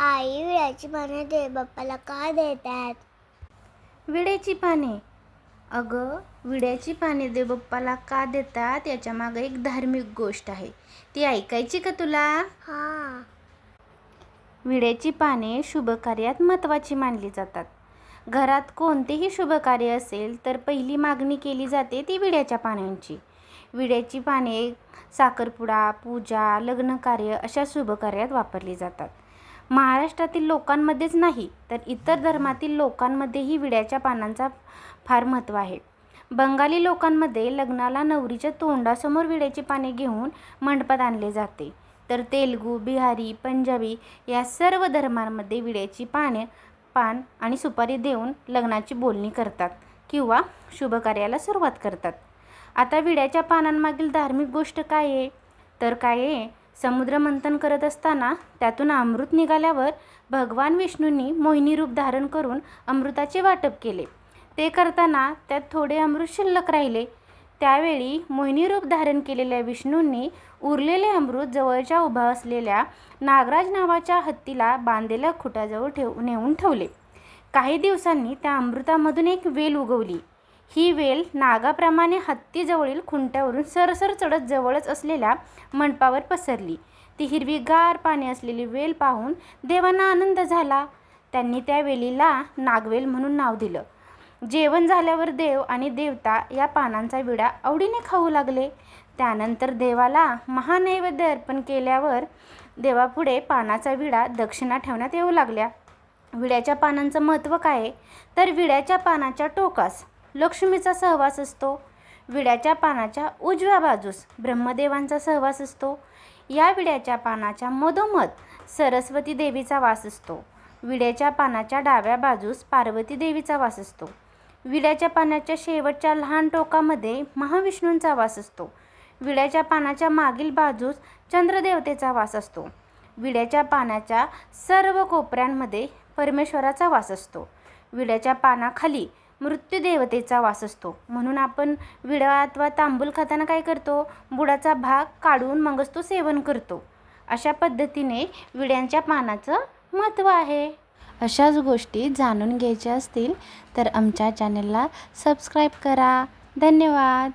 आई विड्याची पाने दे बाप्पाला का देतात? विड्याची पाने. अगं विड्याची पाने देवबाप्पाला का देतात? याच्या मागे एक धार्मिक गोष्ट आहे. ती ऐकायची का तुला? हां. विड्याची पाने शुभकार्यात महत्त्वाची मानली जातात. घरात कोणतेही शुभकार्य असेल तर पहिली मागणी केली जाते ती विड्याच्या पानांची. विड्याची पाने साखरपुडा पूजा लग्नकार्य अशा शुभकार्यात वापरली जातात. महाराष्ट्रातील लोकांमध्येच नाही तर इतर धर्मातील लोकांमध्येही विड्याच्या पानांचा फार महत्त्व आहे. बंगाली लोकांमध्ये लग्नाला नवरीच्या तोंडासमोर विड्याची पाने घेऊन मंडपात आणले जाते. तर तेलगू बिहारी पंजाबी या सर्व धर्मांमध्ये विड्याची पाने पान आणि सुपारी देऊन लग्नाची बोलणी करतात किंवा शुभकार्याला सुरुवात करतात. आता विड्याच्या पानांमागील धार्मिक गोष्ट काय आहे? तर काय आहे? समुद्रमंथन करत असताना त्यातून अमृत निघाल्यावर भगवान विष्णूंनी मोहिनी रूप धारण करून अमृताचे वाटप केले. ते करताना त्यात थोडे अमृत शिल्लक राहिले. त्यावेळी मोहिनी रूप धारण केलेल्या विष्णूंनी उरलेले अमृत जवळच्या उभा असलेल्या नागराज नावाच्या हत्तीला बांधलेल्या खुटाजवळ ठेव नेऊन ठेवले. काही दिवसांनी त्या अमृतामधून एक वेल उगवली. ही वेल नागाप्रमाणे हत्तीजवळील खुंट्यावरून सरसर चढत जवळच असलेल्या मंडपावर पसरली. ती हिरवीगार पाने असलेली वेल पाहून देवांना आनंद झाला. त्यांनी त्या वेलीला नागवेल म्हणून नाव दिलं. जेवण झाल्यावर देव आणि देवता या पानांचा विडा आवडीने खाऊ लागले. त्यानंतर देवाला महानैवेद्य अर्पण केल्यावर देवापुढे पानाचा विडा दक्षिणा ठेवण्यात येऊ लागल्या. विड्याच्या पानांचं महत्त्व काय आहे? तर विड्याच्या पानाच्या टोकास लक्ष्मीचा सहवास असतो. विड्याच्या पानाच्या उजव्या बाजूस ब्रह्मदेवांचा सहवास असतो. या विड्याच्या पानाच्या मधोमध सरस्वती देवीचा वास असतो. विड्याच्या पानाच्या डाव्या बाजूस पार्वती देवीचा वास असतो. विड्याच्या पानाच्या शेवटच्या लहान टोकामध्ये महाविष्णूंचा वास असतो. विड्याच्या पानाच्या मागील बाजूस चंद्रदेवतेचा वास असतो. विड्याच्या पानाच्या सर्व कोपऱ्यांमध्ये परमेश्वराचा वास असतो. विड्याच्या पानाखाली मृत्यूदेवतेचा वास असतो. म्हणून आपण विडा अथवा तांबूल खाताना काय करतो? बुडाचा भाग काढून मगच तो सेवन करतो. अशा पद्धतीने विड्यांच्या पानाचं महत्त्व आहे. अशाच गोष्टी जाणून घ्यायच्या असतील तर आमच्या चॅनलला सबस्क्राईब करा. धन्यवाद.